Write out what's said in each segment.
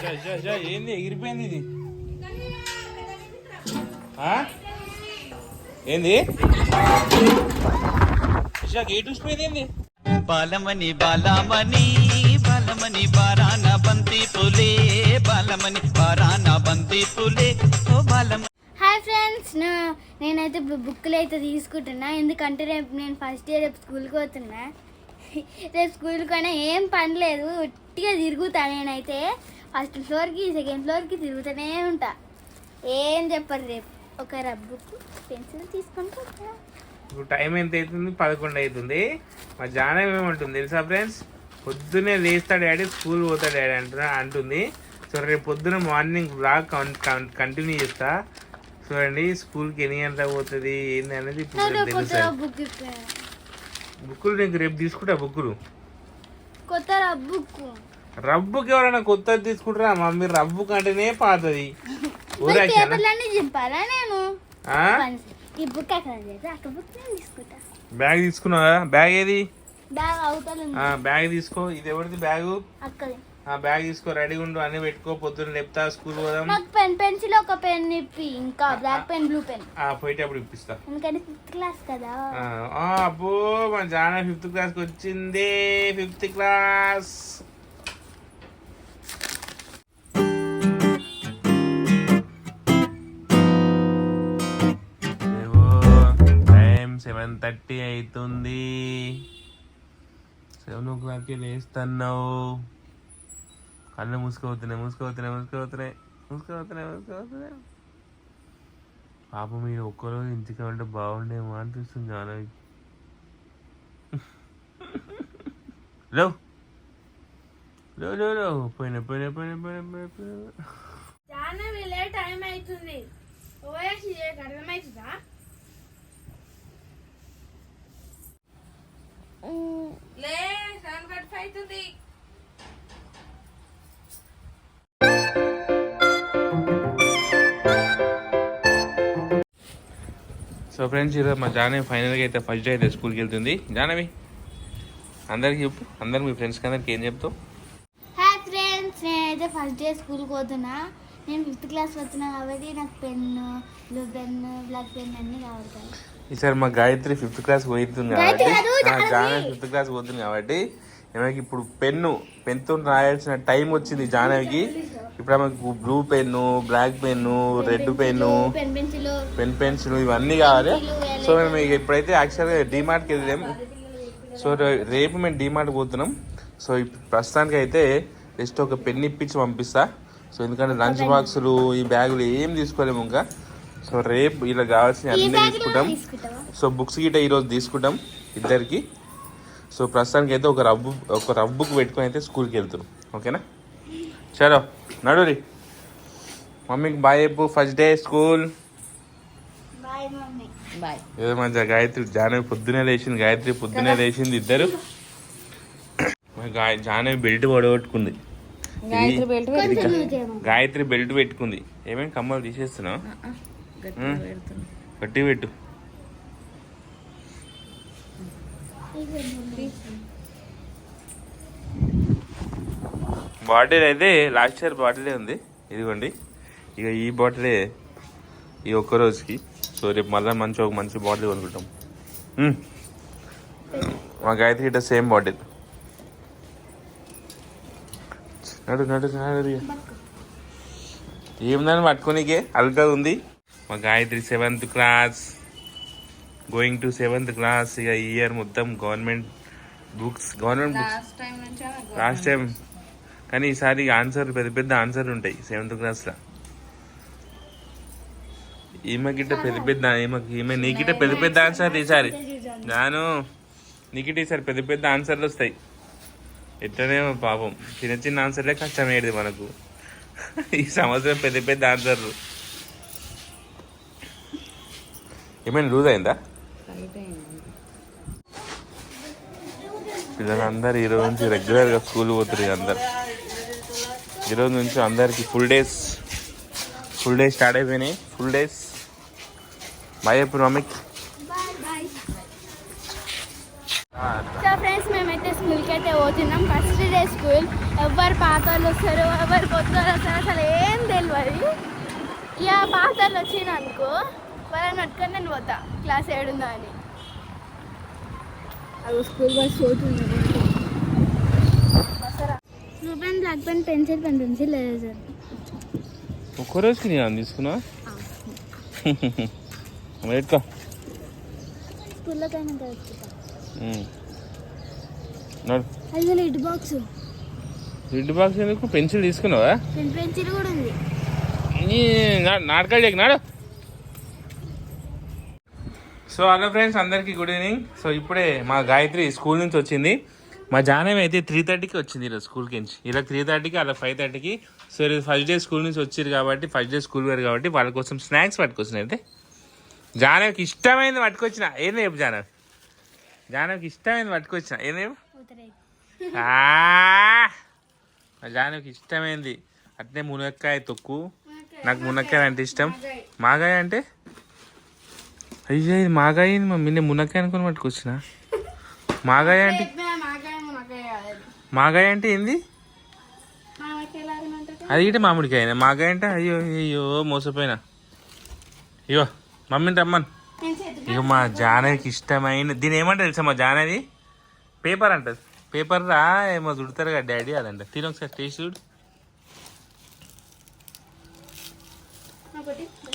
జా, జా, జా, ఏంది ఎగిరిపోయింది ఇది? ఏంది? చూసిపోయింది బాలమణి బాలమణి బాలమణి బారాన బంతి పులే బాలమణి బారాన బంతి పులే. ఓ బాలమణి. హాయ్ ఫ్రెండ్స్ నేనైతే ఇప్పుడు బుక్లు అయితే తీసుకుంటున్నా. ఎందుకంటే రేపు నేను ఫస్ట్ ఇయర్ రేపు స్కూల్కి పోతున్నా. రేపు స్కూల్కి అయినా ఏం పని లేదు. ఒట్టిగా తిరుగుతా నేనైతే. ఫస్ట్ ఫ్లోర్కి సెకండ్ ఫ్లోర్కి తిరుగుతూనే ఉంటా. ఏం చెప్పరు రేపు. ఒక రబ్బుకు పెన్సిల్ తీసుకొని పోతా. ఇప్పుడు టైం ఎంత అవుతుంది? పదకొండు అవుతుంది. మా జానం ఏమంటుంది తెలుసా ఫ్రెండ్స్ పొద్దునే లేస్తాడు డాడీ స్కూల్ పోతాడు డాడీ అంటున్నా అంటుంది. సో రేపు పొద్దున మార్నింగ్ బ్లాగ్ కంటిన్యూ చేస్తా. చూడండి స్కూల్కి ఎన్ని గంటలకు పోతుంది ఏంది అనేది ఇప్పుడు బుక్కులు నీకు రేపు తీసుకుంటా బుక్కులు. కొత్త రబ్బుకు. రబ్బుకి ఎవరైనా కొత్తది తీసుకుంటారా? మమ్మీ రబ్బు కంటేనే పాతది. బ్యాగ్ తీసుకున్నావా? బ్యాగ్ ఏది? బ్యాగ్ తీసుకో. ఇది ఎవరిది బ్యాగు? ఆ బ్యాగ్ తీసుకో. రెడీ ఉండు. అన్ని పెట్టుకో. పొద్దున్న లేపుతా. స్కూల్ పోదాం. నాకు పెన్ పెన్సిల్ ఒక పెన్ ఇప్పి. ఇంకా బ్లాక్ పెన్ బ్లూ పెన్. ఆ పోయేటప్పుడు ఇప్పిస్తా. ఎందుకంటే ఫిఫ్త్ క్లాస్ కదా. ఆ, అబ్బో మా జాన ఫిఫ్త్ క్లాస్కి వచ్చింది ఫిఫ్త్ క్లాస్. సెవెన్ థర్టీ అవుతుంది సెవెన్ ఓ క్లాక్కి లేస్తున్నావు. కళ్ళు మూసుకోవతున్నాయి మూసుకోవతున్నాయి మూసుకోవతున్నాయి మూసుకోవతున్నాయి మూసుకోవతున్నాయి పాప మీరు ఒక్కరోజు ఇంటికి ఉంటే బాగుండేమో అనిపిస్తుంది చాలా లో లో లో లో పోయిన పోయిన పోయిన పోయిన పోయిన పోయినా. జాహ్నవి టైం అవుతుంది. ఓఎస్ అర్థమవుతుందా సో ఫ్రెండ్స్ ఈరోజు మా జానవి ఫైనల్గా అయితే ఫస్ట్ డే అయితే స్కూల్కి వెళ్తుంది. జానవి అందరికి చెప్పు. అందరు మీ ఫ్రెండ్స్కి అందరికి ఏం చెప్తావు? హాయ్ ఫ్రెండ్స్ నేనైతే ఫస్ట్ డే స్కూల్కి పోతున్నా. నేను ఫిఫ్త్ క్లాస్ పోతున్నా కాబట్టి నాకు pen blue pen black pen అన్నీ కావాలి. ఈసారి మా గాయత్రి ఫిఫ్త్ క్లాస్ పోతుంది కాబట్టి. జానవి. ఫిఫ్త్ క్లాస్ పోతుంది కాబట్టి ఆమెకి ఇప్పుడు పెన్ను పెన్తో రాయాల్సిన టైం వచ్చింది జానవికి ఇప్పుడు ఆమెకు blue pen black pen red pen pen pencil pen pencil ఇవన్నీ కావాలి. సో మేము ఇప్పుడైతే యాక్చువల్గా డిమార్ట్కి వెళ్ళాము సో రేపు మేము డిమార్ట్ పోతున్నాం. సో ప్రస్తుతానికి అయితే జస్ట్ ఒక పెన్ ఇప్పించి పంపిస్తా. సో ఎందుకంటే లంచ్ బాక్సులు ఈ బ్యాగులు ఏం తీసుకోలేము ఇంకా. సో రేపు ఇలా కావాల్సిన అన్ని తీసుకుంటాం. సో బుక్స్ గిట్ట ఈరోజు తీసుకుంటాం ఇద్దరికి. సో ప్రస్తుతానికి అయితే ఒక రబ్బు ఒక రబ్బుకు పెట్టుకొని అయితే స్కూల్కి వెళ్తున్నాం. ఓకేనా? చలో నడురి మమ్మీకి బాయ్ చెప్పు ఫస్ట్ డే స్కూల్ ఏదో మంచిగా గాయత్రి జానవి పొద్దునే లేచింది గాయత్రి పొద్దునే లేచింది ఇద్దరు. జానవి బెల్ట్ పడగొట్టుకుంది. గాయత్రి బెల్ట్ పెట్టుకుంది. ఏమేమి కమ్మలు తీసేస్తున్నావు? గట్టి పెట్టు. బాటిల్ అయితే లాస్ట్ ఇయర్ బాటిలే ఉంది. ఇదిగోండి. ఇక ఈ బాటిలే ఈ ఒక్క రోజుకి. సో రేపు మళ్ళీ మంచి ఒక మంచి బాటిల్ కొనుక్కుంటాం. Hmm. మాకైతే మా గాయత్రి ఇట్లా సేమ్ బాటిల్ నడు నడు నడు ఏముందని పట్టుకోనికే? అల్గా ఉంది. మా Gayatri seventh class going to seventh class ఇక ఈ ఇయర్ మొత్తం government books government books last time కానీ ఈసారి ఆన్సర్ పెద్ద పెద్ద ఆన్సర్లు ఉంటాయి సెవెంత్ క్లాస్లో ఈమె గిట్ట పెద్ద పెద్ద ఈమెకి ఈమె నీకిట పెద్ద పెద్ద ఆన్సర్ ఈసారి. నాను నీకిట ఈసారి పెద్ద పెద్ద ఆన్సర్లు వస్తాయి. ఎట్లనేమో పాపం. చిన్న చిన్న ఆన్సర్లే కష్టమయ్యేది మనకు. ఈ సంవత్సరం పెద్ద పెద్ద ఆన్సర్లు ఏమైనా లూజ్ అయిందా? పిల్లలందరూ ఈరోజు నుంచి రెగ్యులర్గా స్కూల్ పోతారు అందరు. ఈరోజు నుంచి అందరికి full days full days start అయిపోయినాయి. ఫుల్ డేస్ బాయ్ చెప్పు మమ్మీకి సో ఫ్రెండ్స్ మేమైతే స్కూల్కి అయితే పోతున్నాం. ఫస్ట్ డే డే స్కూల్ ఎవరు పాత వాళ్ళు వస్తారు ఎవరు కొత్త వాళ్ళు వస్తారు అసలు ఏం తెలియదు ఇక పాత వాళ్ళు వచ్చిన అనుకో. వాళ్ళని పట్టుకొని నేను పోతా. క్లాస్ ఏడుందా అని. అది స్కూల్ బస్ పోతుంది. Blue pen black pen pencil pen pencil లేదు సార్ ఒక్క రోజుకి నేను తీసుకున్నా ఎట్టుకో స్కూల్లో కైనా తెచ్చుకుంటా నడు. అది లిడ్ బాక్స్. రెడ్ బాక్స్ ఎందుకు? పెన్సిల్ తీసుకున్నావా? పెన్ పెన్సిల్ కూడా ఉంది. నీ నా- నాటకాలు చేయకు నాడు. సో హలో ఫ్రెండ్స్ అందరికీ గుడ్ ఈవినింగ్. సో ఇప్పుడే మా గాయత్రి స్కూల్ నుంచి వచ్చింది. మా జానవి అయితే త్రీ థర్టీకి వచ్చింది ఈరోజు స్కూల్కి నుంచి. ఇలా త్రీ థర్టీకి అలా ఫైవ్ థర్టీకి సో ఈరోజు ఫస్ట్ డే స్కూల్ నుంచి వచ్చారు కాబట్టి ఫస్ట్ డే స్కూల్ వేరు కాబట్టి వాళ్ళ కోసం స్నాక్స్ పట్టుకొచ్చిన అయితే జానవికి ఇష్టమైంది పట్టుకొచ్చిన. ఏం రేపు జానవి? జానవికి ఇష్టమైంది పట్టుకొచ్చిన. ఏం రేపు? జానవికి ఇష్టమైంది. అట్నే మునక్కాయ తొక్కు. నాకు మునక్కాయ అంటే ఇష్టం. మాగాయ అంటే? అయ్యో ఇది మాగాయ మమ్మీ? నేను మునక్కాయ అనుకుని పట్టుకొచ్చిన. మాగాయ అంటే మాగాయ అంటే ఏంది? అది ఇటే మామిడికాయ మాగాయ అంటే అయ్యో అయ్యో మోసపోయినా. ఇగో మమ్మీని రమ్మను. ఇక మా జానవికి ఇష్టమైన దీని ఏమంటారు తెలుసా మా జానవి పేపర్ అంటది పేపర్ రా ఏమో చుడతారు కదా డాడీ అదంట. తిని ఒకసారి టేస్ట్ చూడు.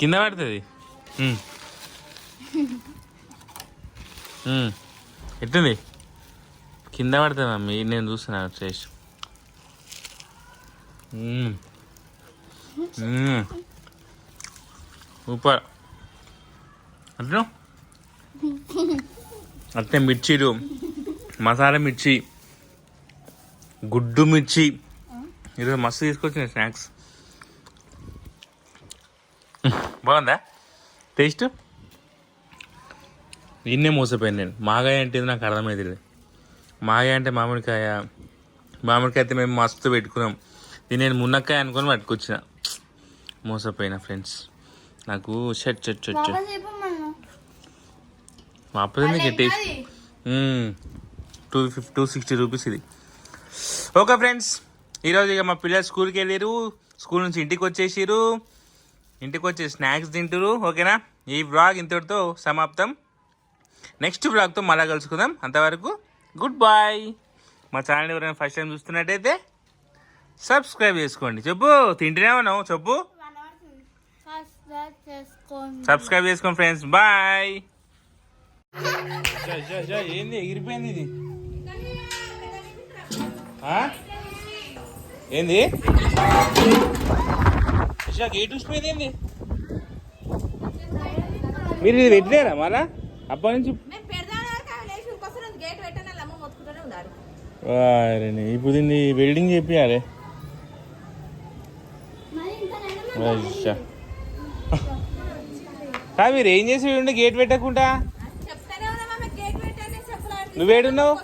కింద పడుతుంది. ఎట్టుంది? కింద పడుతుంది మమ్మీ నేను చూస్తున్నా టేస్ట్ ఉమ్. ఉమ్. సూపర్. అట్లా అట్లే మిర్చీలు మసాలా మిర్చి. గుడ్డు మిర్చి. ఈరోజు మస్తు తీసుకొచ్చిన స్నాక్స్. బాగుందా? టేస్ట్? ఇన్నే మోసపోయాను నేను. మాగాయ అంటే నాకు అర్థమైంది మాగాయ అంటే మామిడికాయ. మామిడికాయ అయితే మేము మస్తు పెట్టుకున్నాం. ఇది నేను మునక్కాయ అనుకొని పట్టుకొచ్చిన. మోసపోయిన ఫ్రెండ్స్. నాకు షట్ షట్ షట్ షట్. మా taste two fifty two sixty rupees ఇది. Okay friends. ఈరోజు ఇక మా పిల్లలు స్కూల్కి వెళ్ళారు స్కూల్ నుంచి ఇంటికి వచ్చేసారు ఇంటికి వచ్చి స్నాక్స్ తింటారు ఓకేనా? ఈ బ్లాగ్ ఇంతటితో సమాప్తం. నెక్స్ట్ బ్లాగ్తో మళ్ళా కలుసుకుందాం. అంతవరకు గుడ్ బాయ్ మా ఛానల్ ఎవరైనా ఫస్ట్ టైం చూస్తున్నట్టయితే సబ్స్క్రైబ్ చేసుకోండి. చెప్పు తింటూనే ఉన్నావు చెప్పు. సబ్స్క్రైబ్ చేసుకోండి ఫ్రెండ్స్ బాయ్ ఏంది ఎగిరిపోయింది ఇది? ఏంది? గేట్ చూసిపోయింది ఏంది? మీరు ఇది పెట్టినారా మళ్ళా? అప్పటి నుంచి ఇప్పుడు దీన్ని వెల్డింగ్ చేపియాలి. కాదు మీరు ఏం చేసి ఉండే గేట్ పెట్టకుండా? చెప్పలేదు నువ్వేడున్నావు?